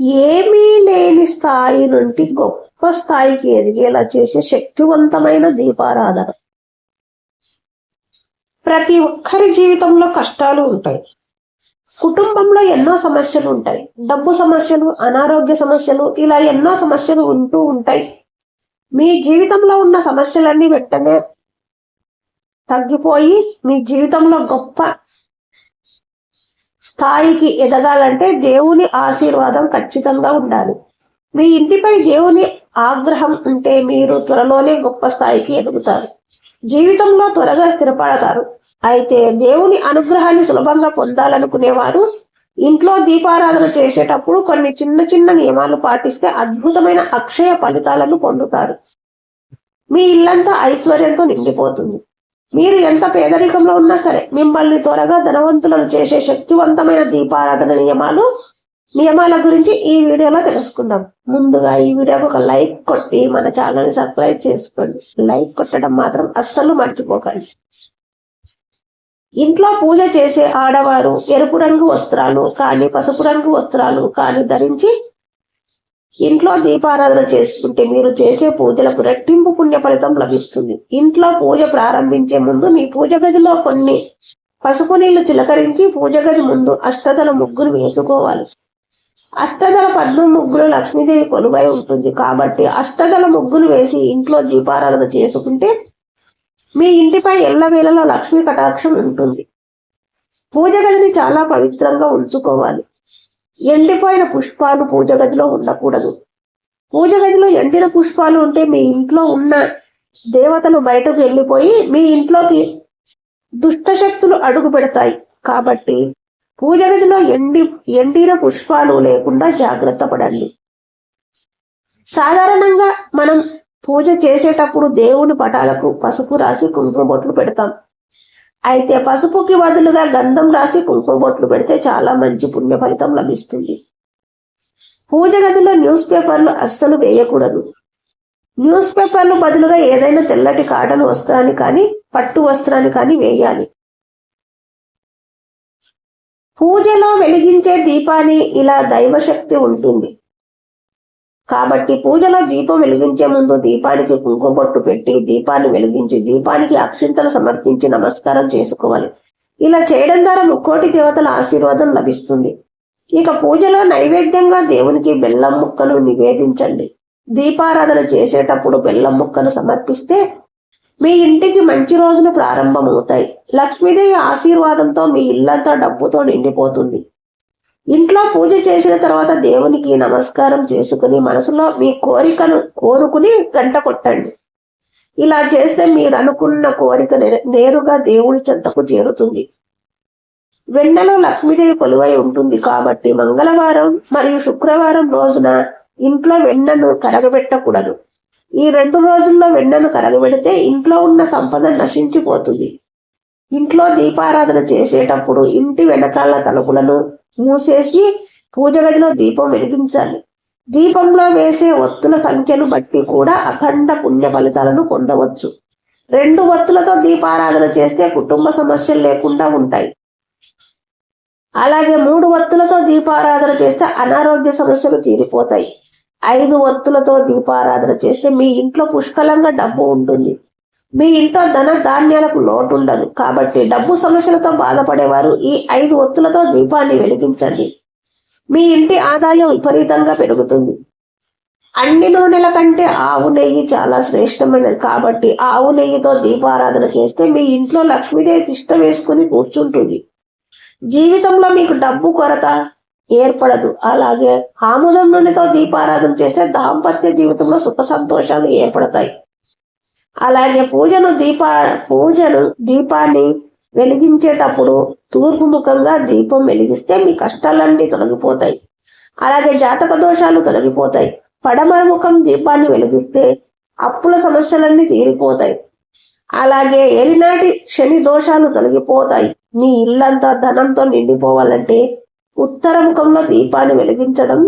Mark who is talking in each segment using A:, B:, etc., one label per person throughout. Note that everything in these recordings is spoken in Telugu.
A: ఏమీ లేని స్థాయి నుండి గొప్ప స్థాయికి ఎదిగేలా చేసే శక్తివంతమైన దీపారాధన. ప్రతి ఒక్కరి జీవితంలో కష్టాలు ఉంటాయి. కుటుంబంలో ఎన్నో సమస్యలు ఉంటాయి. డబ్బు సమస్యలు అనారోగ్య సమస్యలు ఇలా ఎన్నో సమస్యలు ఉంటూ ఉంటాయి. మీ జీవితంలో ఉన్న సమస్యలన్నీ వెంటనే తగ్గిపోయి మీ జీవితంలో గొప్ప స్థాయికి ఎదగాలంటే దేవుని ఆశీర్వాదం ఖచ్చితంగా ఉండాలి. మీ ఇంటిపై దేవుని ఆగ్రహం ఉంటే మీరు త్వరలోనే గొప్ప స్థాయికి ఎదుగుతారు. జీవితంలో త్వరగా స్థిరపడతారు. అయితే దేవుని అనుగ్రహాన్ని సులభంగా పొందాలనుకునేవారు ఇంట్లో దీపారాధన చేసేటప్పుడు కొన్ని చిన్న చిన్న నియమాలు పాటిస్తే అద్భుతమైన అక్షయ ఫలితాలను పొందుతారు. మీ ఇల్లంతా ఐశ్వర్యంతో నిండిపోతుంది. మీరు ఎంత పేదరికంలో ఉన్నా సరే మిమ్మల్ని త్వరగా ధనవంతులను చేసే శక్తివంతమైన దీపారాధన నియమాలు నియమాల గురించి ఈ వీడియోలో తెలుసుకుందాం. ముందుగా ఈ వీడియోకి ఒక లైక్ కొట్టి మన ఛానల్ సబ్స్క్రైబ్ చేసుకోండి. లైక్ కొట్టడం మాత్రం అస్సలు మర్చిపోకండి. ఇంట్లో పూజ చేసే ఆడవారు ఎరుపు రంగు వస్త్రాలు కానీ పసుపు రంగు వస్త్రాలు కానీ ధరించి ఇంట్లో దీపారాధన చేసుకుంటే మీరు చేసే పూజలకు రెట్టింపు పుణ్య ఫలితం లభిస్తుంది. ఇంట్లో పూజ ప్రారంభించే ముందు మీ పూజ గదిలో కొన్ని పసుపు నీళ్ళు చిలకరించి పూజ గది ముందు అష్టదల ముగ్గురు వేసుకోవాలి. అష్టదల పద్మ ముగ్గులు లక్ష్మీదేవి కొలువై ఉంటుంది. కాబట్టి అష్టదల ముగ్గులు వేసి ఇంట్లో దీపారాధన చేసుకుంటే మీ ఇంటిపై ఎల్లవేళలో లక్ష్మీ కటాక్షం ఉంటుంది. పూజ గదిని చాలా పవిత్రంగా ఉంచుకోవాలి. ఎండిపోయిన పుష్పాలు పూజ గదిలో ఉండకూడదు. పూజ గదిలో ఎండిన పుష్పాలు ఉంటే మీ ఇంట్లో ఉన్న దేవతలు బయటకు వెళ్ళిపోయి మీ ఇంట్లోకి దుష్ట శక్తులు అడుగు పెడతాయి. కాబట్టి పూజ గదిలో ఎండి ఎండిన పుష్పాలు లేకుండా జాగ్రత్త పడండి. సాధారణంగా మనం పూజ చేసేటప్పుడు దేవుని పటాలకు పసుపు రాసి కుంకుమ బొట్లు పెడతాం. అయితే పసుపుకి బదులుగా గంధం రాసి కుంకుమ బొట్లు పెడితే చాలా మంచి పుణ్య ఫలితం లభిస్తుంది. పూజ గదిలో న్యూస్ పేపర్లు అస్సలు వేయకూడదు. న్యూస్ పేపర్లు బదులుగా ఏదైనా తెల్లటి కాటన్ వస్త్రాన్ని కానీ పట్టు వస్త్రాన్ని కానీ వేయాలి. పూజలో వెలిగించే దీపాన్ని ఇలా దైవశక్తి ఉంటుంది. కాబట్టి పూజలో దీపం వెలిగించే ముందు దీపానికి కుంకుబొట్టు పెట్టి దీపాన్ని వెలిగించి దీపానికి అక్షింతలు సమర్పించి నమస్కారం చేసుకోవాలి. ఇలా చేయడం ద్వారా ముక్కోటి దేవతల ఆశీర్వాదం లభిస్తుంది. ఇక పూజలో నైవేద్యంగా దేవునికి బెల్లం ముక్కలు నివేదించండి. దీపారాధన చేసేటప్పుడు బెల్లం ముక్కను సమర్పిస్తే మీ ఇంటికి మంచి రోజులు ప్రారంభమవుతాయి. లక్ష్మీదేవి ఆశీర్వాదంతో మీ ఇల్లంతా డబ్బుతో నిండిపోతుంది. ఇంట్లో పూజ చేసిన తర్వాత దేవునికి నమస్కారం చేసుకుని మనసులో మీ కోరికను కోరుకుని గంట కొట్టండి. ఇలా చేస్తే మీరు అనుకున్న కోరిక నేరుగా దేవుడి చెంతకు చేరుతుంది. వెన్నెలో లక్ష్మీదేవి కొలువై ఉంటుంది కాబట్టి మంగళవారం మరియు శుక్రవారం రోజున ఇంట్లో వెన్నను కరగబెట్టకూడదు. ఈ రెండు రోజుల్లో వెన్నను కరగబెడితే ఇంట్లో ఉన్న సంపద నశించిపోతుంది. ఇంట్లో దీపారాధన చేసేటప్పుడు ఇంటి వెనకాల తలుపులను మూసేసి పూజ గదిలో దీపం వెలిగించాలి. దీపంలో వేసే ఒత్తుల సంఖ్యను బట్టి కూడా అఖండ పుణ్య ఫలితాలను పొందవచ్చు. రెండు ఒత్తులతో దీపారాధన చేస్తే కుటుంబ సమస్యలు లేకుండా ఉంటాయి. అలాగే మూడు ఒత్తులతో దీపారాధన చేస్తే అనారోగ్య సమస్యలు తీరిపోతాయి. ఐదు ఒత్తులతో దీపారాధన చేస్తే మీ ఇంట్లో పుష్కలంగా డబ్బు ఉంటుంది. మీ ఇంట్లో ధన ధాన్యాలకు లోటు ఉండదు కాబట్టి డబ్బు సమస్యలతో బాధపడేవారు ఈ ఐదు ఒత్తులతో దీపాన్ని వెలిగించండి. మీ ఇంటి ఆదాయం విపరీతంగా పెరుగుతుంది. అన్ని నూనెల కంటే ఆవు నెయ్యి చాలా శ్రేష్టమైనది. కాబట్టి ఆవు నెయ్యితో దీపారాధన చేస్తే మీ ఇంట్లో లక్ష్మీదేవి తిష్ట వేసుకుని కూర్చుంటుంది. జీవితంలో మీకు డబ్బు కొరత ఏర్పడదు. అలాగే ఆముదం నూనెతో దీపారాధన చేస్తే దాంపత్య జీవితంలో సుఖ సంతోషాలు ఏర్పడతాయి. అలాగే పూజను దీపా పూజను దీపాన్ని వెలిగించేటప్పుడు తూర్పు ముఖంగా దీపం వెలిగిస్తే మీ కష్టాలన్నీ తొలగిపోతాయి. అలాగే జాతక దోషాలు తొలగిపోతాయి. పడమర ముఖం దీపాన్ని వెలిగిస్తే అప్పుల సమస్యలన్నీ తీరిపోతాయి. అలాగే ఎలినాటి శని దోషాలు తొలగిపోతాయి. మీ ఇల్లంతా ధనంతో నిండిపోవాలంటే ఉత్తర ముఖంలో దీపాన్ని వెలిగించడం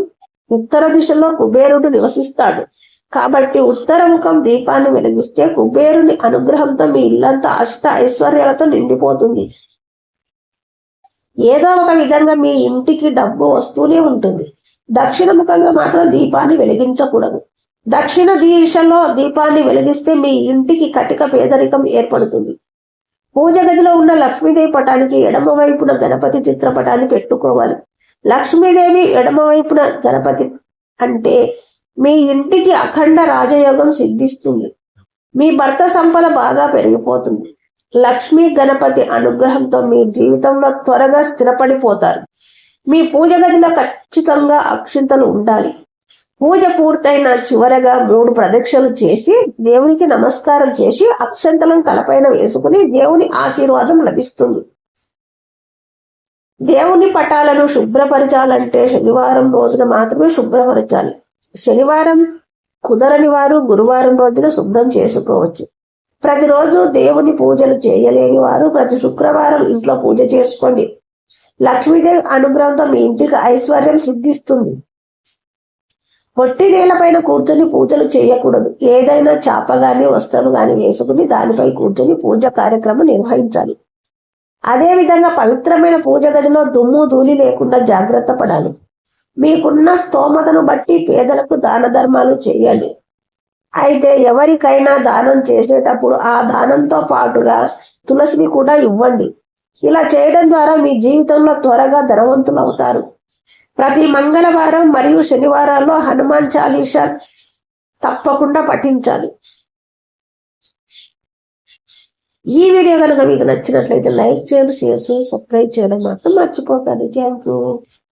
A: ఉత్తర దిశలో కుబేరుడు నివసిస్తాడు. కాబట్టి ఉత్తరముఖం దీపాన్ని వెలిగిస్తే కుబేరుని అనుగ్రహంతో మీ ఇల్లంతా అష్ట ఐశ్వర్యాలతో నిండిపోతుంది. ఏదో ఒక విధంగా మీ ఇంటికి డబ్బు వస్తూనే ఉంటుంది. దక్షిణముఖంగా మాత్రం దీపాన్ని వెలిగించకూడదు. దక్షిణ దిశలో దీపాన్ని వెలిగిస్తే మీ ఇంటికి కటిక పేదరికం ఏర్పడుతుంది. పూజ గదిలో ఉన్న లక్ష్మీదేవి పటానికి ఎడమ వైపున గణపతి చిత్రపటాన్ని పెట్టుకోవాలి. లక్ష్మీదేవి ఎడమ వైపున గణపతి అంటే మీ ఇంటికి అఖండ రాజయోగం సిద్ధిస్తుంది. మీ భర్త సంపద బాగా పెరిగిపోతుంది. లక్ష్మీ గణపతి అనుగ్రహంతో మీ జీవితంలో త్వరగా స్థిరపడిపోతారు. మీ పూజ గదిలో ఖచ్చితంగా అక్షింతలు ఉండాలి. పూజ పూర్తయిన చివరగా మూడు ప్రదక్షిణలు చేసి దేవునికి నమస్కారం చేసి అక్షంతలను తలపైన వేసుకుని దేవుని ఆశీర్వాదం లభిస్తుంది. దేవుని పటాలను శుభ్రపరచాలంటే శనివారం రోజున మాత్రమే శుభ్రపరచాలి. శనివారం కుదరని వారు గురువారం రోజున శుభ్రం చేసుకోవచ్చు. ప్రతిరోజు దేవుని పూజలు చేయలేని వారు ప్రతి శుక్రవారం ఇంట్లో పూజ చేసుకోండి. లక్ష్మీదేవి అనుగ్రహంతో మీ ఇంటికి ఐశ్వర్యం సిద్ధిస్తుంది. పొట్టి నేలపైన కూర్చొని పూజలు చేయకూడదు. ఏదైనా చాప గాని వస్త్రం గాని వేసుకుని దానిపై కూర్చొని పూజ కార్యక్రమం నిర్వహించాలి. అదేవిధంగా పవిత్రమైన పూజ గదిలో దుమ్ము ధూళి లేకుండా జాగ్రత్త పడాలి. మీకున్న స్తోమతను బట్టి పేదలకు దాన ధర్మాలు చేయండి. అయితే ఎవరికైనా దానం చేసేటప్పుడు ఆ దానంతో పాటుగా తులసిని కూడా ఇవ్వండి. ఇలా చేయడం ద్వారా మీ జీవితంలో త్వరగా ధనవంతులు అవుతారు ప్రతి మంగళవారం మరియు శనివారాల్లో హనుమాన్ చాలీసా తప్పకుండా పఠించాలి. ఈ వీడియో కనుక మీకు నచ్చినట్లయితే లైక్ చేయండి షేర్ చేయండి సబ్స్క్రైబ్ చేయడం మాత్రం మర్చిపోకండి. Thank you.